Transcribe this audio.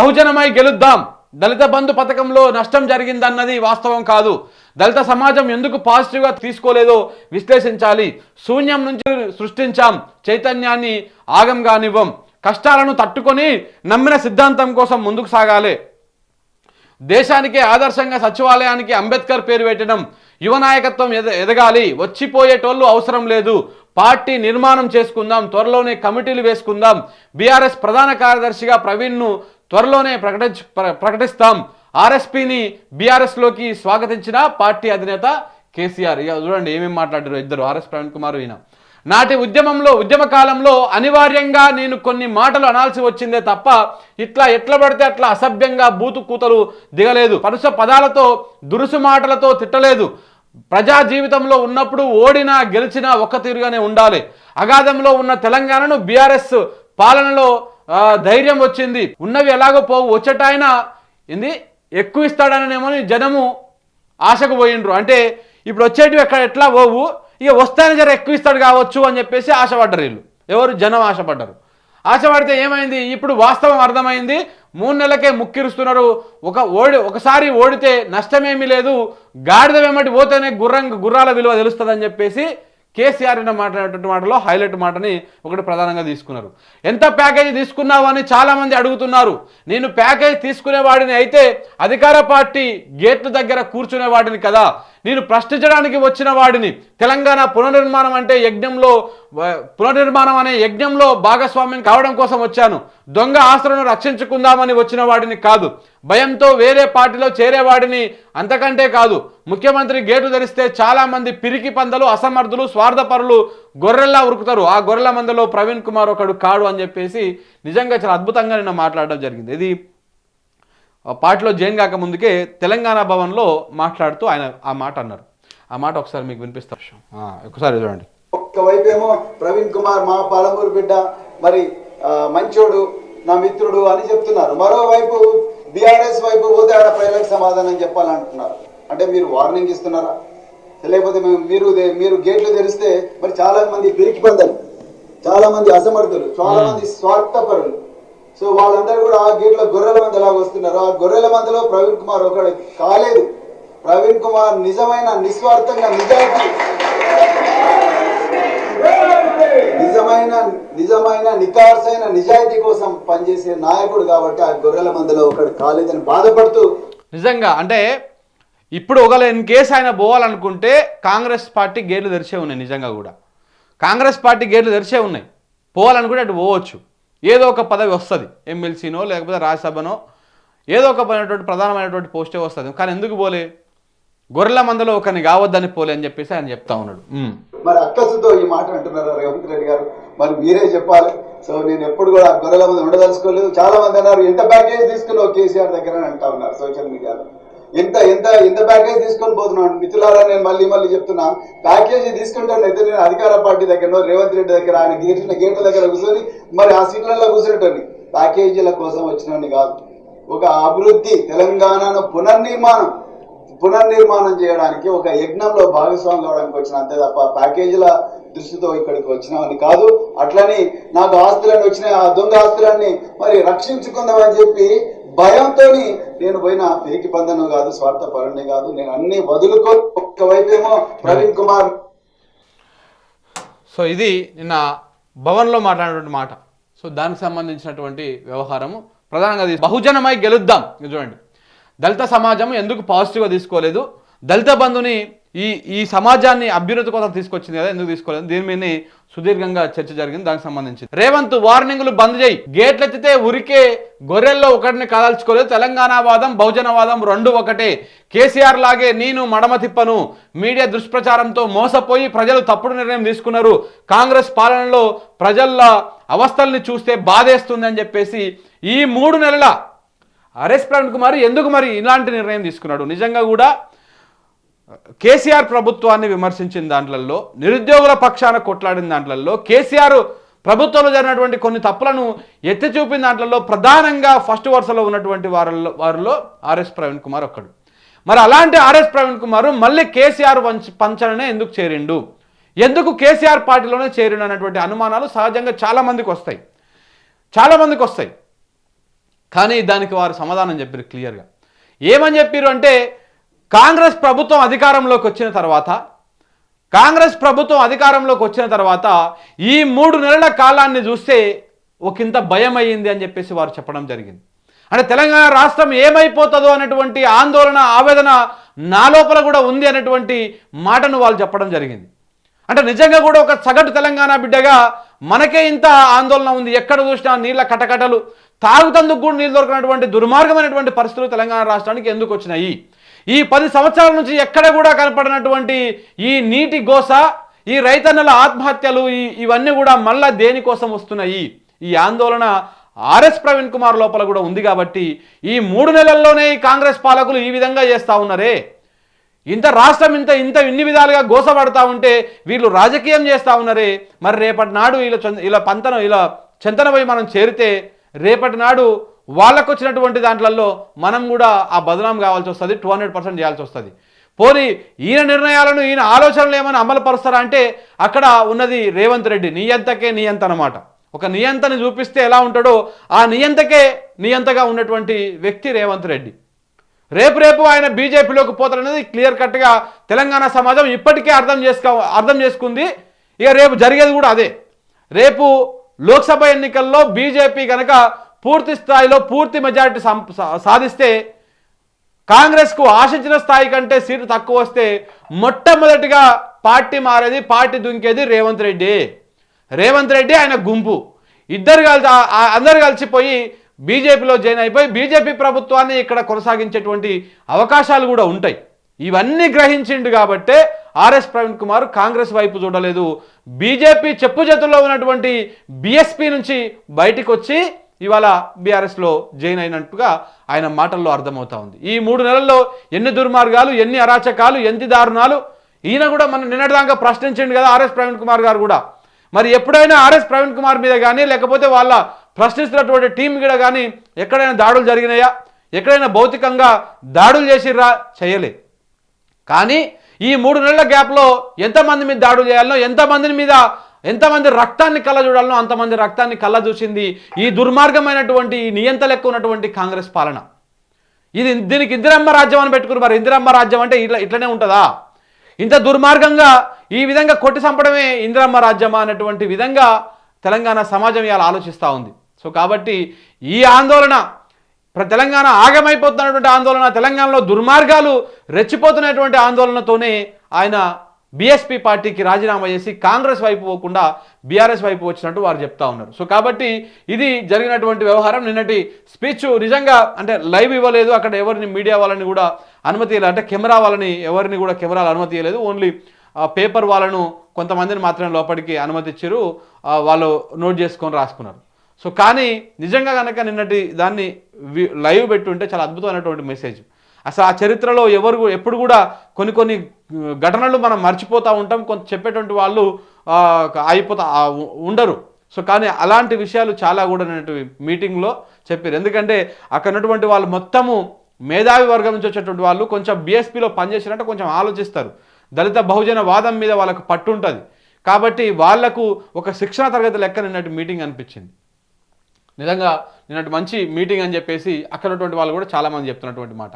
బహుజనమై గెలుద్దాం. దళిత బంధు పథకంలో నష్టం జరిగిందన్నది వాస్తవం కాదు. దళిత సమాజం ఎందుకు పాజిటివ్గా తీసుకోలేదో విశ్లేషించాలి. శూన్యం నుంచి సృష్టించాం. చైతన్యాన్ని ఆగం కానివ్వం. కష్టాలను తట్టుకొని నమ్మిన సిద్ధాంతం కోసం ముందుకు సాగాలి. దేశానికే ఆదర్శంగా సచివాలయానికి అంబేద్కర్ పేరు పెట్టడం యువ నాయకత్వం ఎద ఎదగాలి. వచ్చిపోయేటోళ్ళు అవసరం లేదు. పార్టీ నిర్మాణం చేసుకుందాం. త్వరలోనే కమిటీలు వేసుకుందాం. బీఆర్ఎస్ ప్రధాన కార్యదర్శిగా ప్రవీణ్ను త్వరలోనే ప్రకటించ ప్రకటిస్తాం. ఆర్ఎస్పీని బీఆర్ఎస్లోకి స్వాగతించిన పార్టీ అధినేత కేసీఆర్. ఇక చూడండి ఏమేమి మాట్లాడారు ఇద్దరు ఆర్ఎస్ ప్రవీణ్ కుమార్ ఈయన. నాటి ఉద్యమంలో ఉద్యమ కాలంలో అనివార్యంగా నేను కొన్ని మాటలు అనాల్సి వచ్చిందే తప్ప ఇట్లా ఎట్లా పడితే అట్లా అసభ్యంగా బూతు కూతలు దిగలేదు. పరుస పదాలతో దురుసు మాటలతో తిట్టలేదు. ప్రజా జీవితంలో ఉన్నప్పుడు ఓడినా గెలిచినా ఒక్క తీరుగానే ఉండాలి. అగాధంలో ఉన్న తెలంగాణను బీఆర్ఎస్ పాలనలో ధైర్యం వచ్చింది. ఉన్నవి ఎలాగో పోవు. వచ్చేటాయన ఏంది? ఎక్కువ ఇస్తాడనేమో జనము ఆశకు పోయిండ్రు. అంటే ఇప్పుడు వచ్చేటివి ఎక్కడ ఎట్లా పోవు? ఇక వస్తాయని జర ఎక్కువ ఇస్తాడు కావచ్చు అని చెప్పేసి ఆశపడ్డారు వీళ్ళు. ఎవరు? జనం ఆశపడ్డారు. ఆశపడితే ఏమైంది? ఇప్పుడు వాస్తవం అర్థమైంది. మూడు నెలలకే ముక్కిరుస్తున్నారు. ఒక ఓడి ఒకసారి ఓడితే నష్టమేమీ లేదు. గాడిద వెంబడి పోతేనే గుర్రం గుర్రాల విలువ తెలుస్తుందని చెప్పేసి కేసీఆర్ అన్న మాట్లాడేటువంటి మాటలో హైలైట్ మాటని ఒకటి ప్రధానంగా తీసుకున్నారు. ఎంత ప్యాకేజీ తీసుకున్నావు అని చాలామంది అడుగుతున్నారు. నేను ప్యాకేజ్ తీసుకునేవాడిని అయితే అధికార పార్టీ గేట్ల దగ్గర కూర్చునేవాడిని కదా. నేను ప్రశ్నించడానికి వచ్చిన వాడిని. తెలంగాణ పునర్నిర్మాణం అంటే యజ్ఞంలో పునర్నిర్మాణం అనే యజ్ఞంలో భాగస్వామ్యం కావడం కోసం వచ్చాను. దొంగ ఆస్తులను రక్షించుకుందామని వచ్చిన వాడిని కాదు. భయంతో వేరే పార్టీలో చేరేవాడిని అంతకంటే కాదు. ముఖ్యమంత్రి గేటు ధరిస్తే చాలామంది పిరికి పందలు అసమర్థులు స్వార్థపరులు గొర్రెల్లా ఉరుకుతారు. ఆ గొర్రెల మందలో ప్రవీణ్ కుమార్ ఒకడు కాడు అని చెప్పేసి నిజంగా చాలా అద్భుతంగా నిన్న మాట్లాడడం జరిగింది. ఇది పార్టీలో జాయిన్ కాక ముందుకే తెలంగాణ భవన్లో మాట్లాడుతూ ఆయన ఆ మాట అన్నారు. ఆ మాట ఒకసారి మీకు వినిపిస్తాం. ఒకసారి చూడండి. ఒకవైపు ఏమో ప్రవీణ్ కుమార్ మా పాలమూరు బిడ్డ మరి మంచోడు నా మిత్రుడు అని చెప్తున్నారు. మరోవైపు బీఆర్ఎస్ వైపు పోతే ఆడ ప్రజలకు సమాధానం చెప్పాలంటున్నారు. అంటే మీరు వార్నింగ్ ఇస్తున్నారా? లేకపోతే మేము మీరు మీరు గేట్లు తెరిస్తే మరి చాలా మంది పిరికి పందలు చాలా మంది అసమర్థులు చాలా మంది స్వార్థపరులు. సో వాళ్ళందరూ కూడా ఆ గేట్లో గొర్రెల మంది ఎలాగ వస్తున్నారు. ఆ గొర్రెల మందిలో ప్రవీణ్ కుమార్ ఒకడు కాలేదు. ప్రవీణ్ కుమార్ నిజమైన నిస్వార్థంగా నిజాయితీ. నిజమైన నిజమైన నికార్సైన నిజాయితీ కోసం పనిచేసే నాయకుడు కాబట్టి ఆ గొర్రెల మందిలో ఒకడు కాలేదని బాధపడుతూ నిజంగా అంటే ఇప్పుడు ఒకవేళ ఇన్ కేసు ఆయన పోవాలనుకుంటే కాంగ్రెస్ పార్టీ గేట్లు తెరిచే ఉన్నాయి నిజంగా కూడా. కాంగ్రెస్ పార్టీ గేట్లు తెరిచే ఉన్నాయి. పోవాలనుకుంటే అటు పోవచ్చు. ఏదో ఒక పదవి వస్తుంది ఎమ్మెల్సీనో లేకపోతే రాజ్యసభనో ఏదో ఒక పైనటువంటి ప్రధానమైనటువంటి పోస్టే వస్తుంది. కానీ ఎందుకు పోలే? గొర్రెల మందలో ఒకరిని కావద్దని పోలే అని చెప్పేసి ఆయన చెప్తా ఉన్నాడు. మరి అక్కసుతో ఈ మాట అంటున్నారు రేవంత్ రెడ్డి గారు? మరి మీరే చెప్పాలి. సో నేను ఎప్పుడు కూడా గొర్రెల మంది ఉండదలుచుకోలేదు. చాలా మంది అన్నారు ఎంత ప్యాకేజ్ తీసుకున్నావు కేసీఆర్ దగ్గర అంటా ఉన్నారు సోషల్ మీడియాలో. ఎంత ఎంత ఎంత ప్యాకేజ్ తీసుకొని పోతున్నాను మిత్రులారా నేను మళ్ళీ మళ్ళీ చెప్తున్నా. ప్యాకేజీ తీసుకుంటాను అయితే నేను అధికార పార్టీ దగ్గర రేవంత్ రెడ్డి దగ్గర ఆయన గేట్ల గేట్ల దగ్గర కూర్చొని మరి ఆ సీట్లలో కూర్చునేటండి ప్యాకేజీల కోసం వచ్చినని కాదు. ఒక అభివృద్ధి తెలంగాణను పునర్నిర్మాణం పునర్నిర్మాణం చేయడానికి ఒక యజ్ఞంలో భాగస్వామి కావడానికి వచ్చిన అంతే తప్ప ప్యాకేజీల దృష్టితో ఇక్కడికి వచ్చినామని కాదు. అట్లని నాకు ఆస్తులన్నీ వచ్చినాయి ఆ దొంగ ఆస్తులన్నీ మరి రక్షించుకుందామని చెప్పి భయంతో నేను పోయిన పేకి పందను కాదు స్వార్థ పరుణ్ణి కాదు నేను అన్ని వదులుకో ఒక్కవైపేమో ప్రవీణ్ కుమార్. సో ఇది నిన్న భవన్లో మాట్లాడినటువంటి మాట. సో దానికి సంబంధించినటువంటి వ్యవహారము. ప్రధానంగా బహుజనమై గెలుద్దాం. చూడండి. దళిత సమాజం ఎందుకు పాజిటివ్గా తీసుకోలేదు? దళిత బంధుని ఈ ఈ సమాజాన్ని అభ్యున్నతి కోసం తీసుకొచ్చింది కదా ఎందుకు తీసుకోలేదు? దీని మీద సుదీర్ఘంగా చర్చ జరిగింది దానికి సంబంధించి రేవంత్ వార్నింగ్లు బంద్ చేయి. గేట్లు ఎత్తితే ఉరికే గొర్రెల్లో ఒకటిని కదల్చుకోలేదు తెలంగాణ వాదం బహుజన వాదం రెండు ఒకటే. కేసీఆర్ లాగే నేను మడమ తిప్పను. మీడియా దుష్ప్రచారంతో మోసపోయి ప్రజలు తప్పుడు నిర్ణయం తీసుకున్నారు. కాంగ్రెస్ పాలనలో ప్రజల అవస్థల్ని చూస్తే బాధేస్తుంది అని చెప్పేసి ఈ మూడు నెలల ఆర్ఎస్ ప్రవీణ్ కుమార్ ఎందుకు మరి ఇలాంటి నిర్ణయం తీసుకున్నాడు? నిజంగా కూడా కేసీఆర్ ప్రభుత్వాన్ని విమర్శించిన దాంట్లలో నిరుద్యోగుల పక్షాన కొట్లాడిన దాంట్లలో కేసీఆర్ ప్రభుత్వంలో జరిగినటువంటి కొన్ని తప్పులను ఎత్తి చూపిన దాంట్లలో ప్రధానంగా ఫస్ట్ వరుసలో ఉన్నటువంటి వారిలో వారిలో ఆర్ఎస్ ప్రవీణ్ కుమార్ ఒక్కడు. మరి అలాంటి ఆర్ఎస్ ప్రవీణ్ కుమార్ మళ్ళీ కేసీఆర్ పంచననే ఎందుకు చేరిండు? ఎందుకు కేసీఆర్ పార్టీలోనే చేరిండు అనేటువంటి అనుమానాలు సహజంగా చాలామందికి వస్తాయి. చాలా మందికి వస్తాయి. కానీ దానికి వారు సమాధానం చెప్పారు క్లియర్గా. ఏమని చెప్పారు అంటే కాంగ్రెస్ ప్రభుత్వం అధికారంలోకి వచ్చిన తర్వాత కాంగ్రెస్ ప్రభుత్వం అధికారంలోకి వచ్చిన తర్వాత ఈ మూడు నెలల కాలాన్ని చూస్తే ఒకంత భయం అయ్యింది అని చెప్పేసి వారు చెప్పడం జరిగింది. అంటే తెలంగాణ రాష్ట్రం ఏమైపోతుందో అనేటువంటి ఆందోళన ఆవేదన నా లోపల కూడా ఉంది అనేటువంటి మాటను వాళ్ళు చెప్పడం జరిగింది. అంటే నిజంగా కూడా ఒక సగటు తెలంగాణ బిడ్డగా మనకే ఇంత ఆందోళన ఉంది. ఎక్కడ చూసినా నీళ్ళ కటకటలు తాగుతందుకు కూడా నీళ్ళు దొరకనటువంటి దుర్మార్గమైనటువంటి పరిస్థితులు తెలంగాణ రాష్ట్రానికి ఎందుకు వచ్చినాయి? ఈ పది సంవత్సరాల నుంచి ఎక్కడ కూడా కనపడినటువంటి ఈ నీటి గోస ఈ రైతన్నల ఆత్మహత్యలు ఇవన్నీ కూడా మళ్ళా దేనికోసం వస్తున్నాయి? ఈ ఆందోళన ఆర్ఎస్ ప్రవీణ్ కుమార్ లోపల కూడా ఉంది కాబట్టి ఈ మూడు నెలల్లోనే ఈ కాంగ్రెస్ పాలకులు ఈ విధంగా చేస్తూ ఉన్నారే? ఇంత రాష్ట్రం ఇంత ఇంత ఇన్ని విధాలుగా గోసపడతా ఉంటే వీళ్ళు రాజకీయం చేస్తూ ఉన్నారే? మరి రేపటి నాడు ఇలా ఇలా పంతన ఇలా చెంతనపై మనం చేరితే రేపటి నాడు వాళ్ళకు వచ్చినటువంటి దాంట్లలో మనం కూడా ఆ బదనాం కావాల్సి వస్తుంది టూ హండ్రెడ్ పర్సెంట్ చేయాల్సి వస్తుంది. పోనీ ఈయన నిర్ణయాలను ఈయన ఆలోచనలు ఏమైనా అమలు పరుస్తారా అంటే అక్కడ ఉన్నది రేవంత్ రెడ్డి నియంతకే నియంత అనమాట ఒక నియంతని చూపిస్తే ఎలా ఉంటాడో ఆ నియంతకే నియంతగా ఉన్నటువంటి వ్యక్తి రేవంత్ రెడ్డి. రేపు రేపు ఆయన బీజేపీలోకి పోతారనేది క్లియర్ కట్గా తెలంగాణ సమాజం ఇప్పటికే అర్థం చేసుకో అర్థం చేసుకుంది. ఇక రేపు జరిగేది కూడా అదే. రేపు లోక్సభ ఎన్నికల్లో బీజేపీ కనుక పూర్తి స్థాయిలో పూర్తి మెజారిటీ సం- సా- సాధిస్తే కాంగ్రెస్కు ఆశించిన స్థాయి కంటే సీటు తక్కువ వస్తే మొట్టమొదటిగా పార్టీ మారేది పార్టీ దుంకేది రేవంత్ రెడ్డి. రేవంత్ రెడ్డి ఆయన గుంపు. ఇద్దరు కలిసి అందరు కలిసిపోయి బీజేపీలో జాయిన్ అయిపోయి బీజేపీ ప్రభుత్వాన్ని ఇక్కడ కొనసాగించేటువంటి అవకాశాలు కూడా ఉంటాయి. ఇవన్నీ గ్రహించిండు కాబట్టే ఆర్ఎస్ ప్రవీణ్ కుమార్ కాంగ్రెస్ వైపు చూడలేదు. బీజేపీ చెప్పు చేతుల్లో ఉన్నటువంటి బీఎస్పీ నుంచి బయటకు వచ్చి ఇవాళ బీఆర్ఎస్లో జాయిన్ అయినట్టుగా ఆయన మాటల్లో అర్థమవుతా ఉంది. ఈ మూడు నెలల్లో ఎన్ని దుర్మార్గాలు ఎన్ని అరాచకాలు ఎన్ని దారుణాలు ఈయన కూడా మనం నిన్నటిదాకా ప్రశ్నించండి కదా ఆర్ఎస్ ప్రవీణ్ కుమార్ గారు కూడా. మరి ఎప్పుడైనా ఆర్ఎస్ ప్రవీణ్ కుమార్ మీద కానీ లేకపోతే వాళ్ళ ప్రశ్నిస్తున్నటువంటి టీం మీద కానీ ఎక్కడైనా దాడులు జరిగినాయా? ఎక్కడైనా భౌతికంగా దాడులు చేసిర్రా? చేయలే. కానీ ఈ మూడు నెలల గ్యాప్లో ఎంతమంది మీద దాడులు చేయాలనో ఎంతమందిని మీద ఎంతమంది రక్తాన్ని కళ్ళ చూడాలనో అంతమంది రక్తాన్ని కళ్ళ చూసింది ఈ దుర్మార్గమైనటువంటి ఈ నియంత లెక్క ఉన్నటువంటి కాంగ్రెస్ పాలన. ఇది దీనికి ఇందిరమ్మ రాజ్యం అని పెట్టుకుని మరి ఇందిరమ్మ రాజ్యం అంటే ఇట్లా ఇట్లనే ఉంటుందా? ఇంత దుర్మార్గంగా ఈ విధంగా కొట్టి చంపడమే ఇందిరమ్మ రాజ్యమా అనేటువంటి విధంగా తెలంగాణ సమాజం ఇవాళ ఆలోచిస్తూ ఉంది. సో కాబట్టి ఈ ఆందోళన తెలంగాణ ఆగమైపోతున్నటువంటి ఆందోళన తెలంగాణలో దుర్మార్గాలు రెచ్చిపోతున్నటువంటి ఆందోళనతోనే ఆయన బీఎస్పీ పార్టీకి రాజీనామా చేసి కాంగ్రెస్ వైపు పోకుండా బీఆర్ఎస్ వైపు వచ్చినట్టు వారు చెప్తా ఉన్నారు. సో కాబట్టి ఇది జరిగినటువంటి వ్యవహారం. నిన్నటి స్పీచ్ నిజంగా అంటే లైవ్ ఇవ్వలేదు. అక్కడ ఎవరిని మీడియా వాళ్ళని కూడా అనుమతి ఇవ్వలేదు. అంటే కెమెరా వాళ్ళని ఎవరిని కూడా కెమెరాలు అనుమతి ఇవ్వలేదు. ఓన్లీ పేపర్ వాళ్ళను కొంతమందిని మాత్రమే లోపలికి అనుమతి ఇచ్చారు. వాళ్ళు నోట్ చేసుకొని రాసుకున్నారు. సో కానీ నిజంగా కనుక నిన్నటి దాన్ని వి- లైవ్ పెట్టుంటే చాలా అద్భుతమైనటువంటి మెసేజ్. అసలు ఆ చరిత్రలో ఎవరు ఎప్పుడు కూడా కొన్ని కొన్ని ఘటనలు మనం మర్చిపోతూ ఉంటాం. కొంత చెప్పేటువంటి వాళ్ళు అయిపోతా ఉండరు. సో కానీ అలాంటి విషయాలు చాలా కూడా నిన్నటి మీటింగ్లో చెప్పారు. ఎందుకంటే అక్కడ ఉన్నటువంటి వాళ్ళు మొత్తము మేధావి వర్గం నుంచి వచ్చేటువంటి వాళ్ళు కొంచెం బీఎస్పీలో పనిచేసినట్టు కొంచెం ఆలోచిస్తారు. దళిత బహుజన వాదం మీద వాళ్ళకు పట్టు ఉంటుంది. కాబట్టి వాళ్ళకు ఒక శిక్షణ తరగతి లెక్క నిన్నటి మీటింగ్ అనిపించింది. నిజంగా నిన్నటి మంచి మీటింగ్ అని చెప్పేసి అక్కడ ఉన్నటువంటి వాళ్ళు కూడా చాలామంది చెప్తున్నటువంటి మాట.